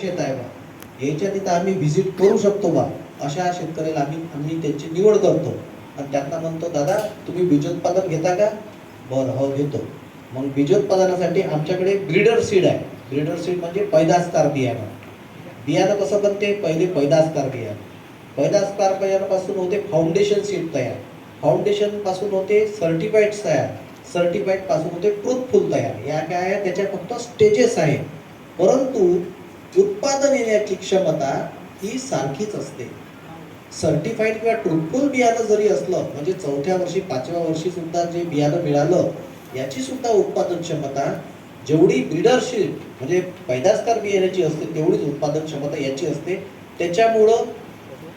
शेत आहे बा. याच्या तिथं आम्ही व्हिजिट करू शकतो बा. अशा शेतकऱ्याला आम्ही आम्ही त्यांची निवड करतो. आणि त्यांना म्हणतो दादा तुम्ही बीजोत्पादन घेता का? बरं हो घेतो. मग बीजोत्पादनासाठी आमच्याकडे ब्रीडर सीड आहे. ब्रीडर सीड म्हणजे पैदासकार बियाणं. बियाणं कसं बनते? पहिले पैदासकार बियाणं. पैदासकार बियाणापासून होते फाउंडेशन सीड तयार. फाउंडेशनपासून होते सर्टिफाईड तयार. सर्टिफाईडपासून होते ट्रूथफुल तयार. या काय आहे? त्याच्या फक्त स्टेजेस आहे परंतु उत्पादन येण्याची क्षमता ही सारखीच असते. सर्टिफाईड किंवा ट्रूथफुल बियाणं जरी असलं म्हणजे चौथ्या वर्षी पाचव्या वर्षी सुद्धा जे बियाणं मिळालं याची सुद्धा उत्पादन क्षमता जेवढी ब्रिडरशिप म्हणजे पैदासकार बियाण्याची असते तेवढीच उत्पादन क्षमता याची असते. त्याच्यामुळं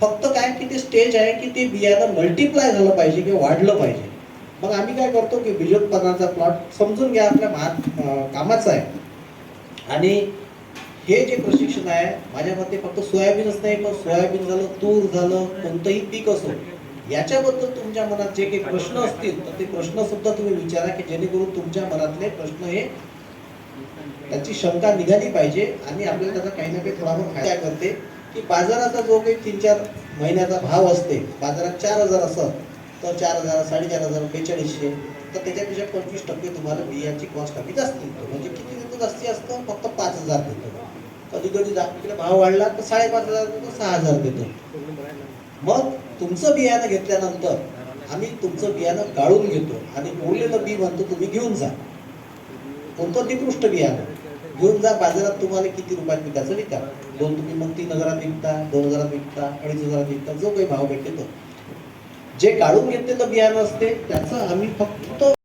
फक्त काय की ते स्टेज आहे की ते बियाणं मल्टिप्लाय झालं पाहिजे किंवा वाढलं पाहिजे. मग आम्ही काय करतो की बीजोत्पादनाचा प्लॉट समजून घ्या आपल्या कामाचा आहे. आणि हे जे प्रशिक्षण आहे माझ्या मते फक्त सोयाबीनच नाही पण सोयाबीन झालं तूर झालं कोणतंही पीक असो याच्याबद्दल तुमच्या मनात जे काही प्रश्न असतील तर ते प्रश्न सुद्धा तुम्ही विचारा की जेणेकरून तुमच्या मनातले प्रश्न हे त्याची शंका निघाली पाहिजे आणि आपल्याला त्याचा काही ना काही थोडाफार फायदा करते की बाजाराचा जो काही तीन चार महिन्याचा भाव असते बाजारात चार हजार असत तर चार हजार साडेचार हजार बेचाळीसशे तर त्याच्यापेक्षा पंचवीस टक्के तुम्हाला बियाची कॉस्ट कमी जास्त म्हणजे किती देतो जास्ती असतं? फक्त पाच हजार देतो. कधी कधी इकडे भाव वाढला तर साडेपाच हजार देतो सहा हजार देतो. मग तुमचं बियाणं घेतल्यानंतर आम्ही तुमचं बियाणं गाळून घेतो आणि उरलेलं बी म्हणतो तुम्ही घेऊन जा. कोणतं निकृष्ट बियाणं? घेऊन जा बाजारात तुम्हाला किती रुपयात विकायचं विका दोन तुम्ही मग तीन हजारात विकता दोन हजारात विकता अडीच हजारात विकता जो काही भाव भेटते तो. जे काढून घेतलेलं बियाणं असते त्याचं आम्ही फक्त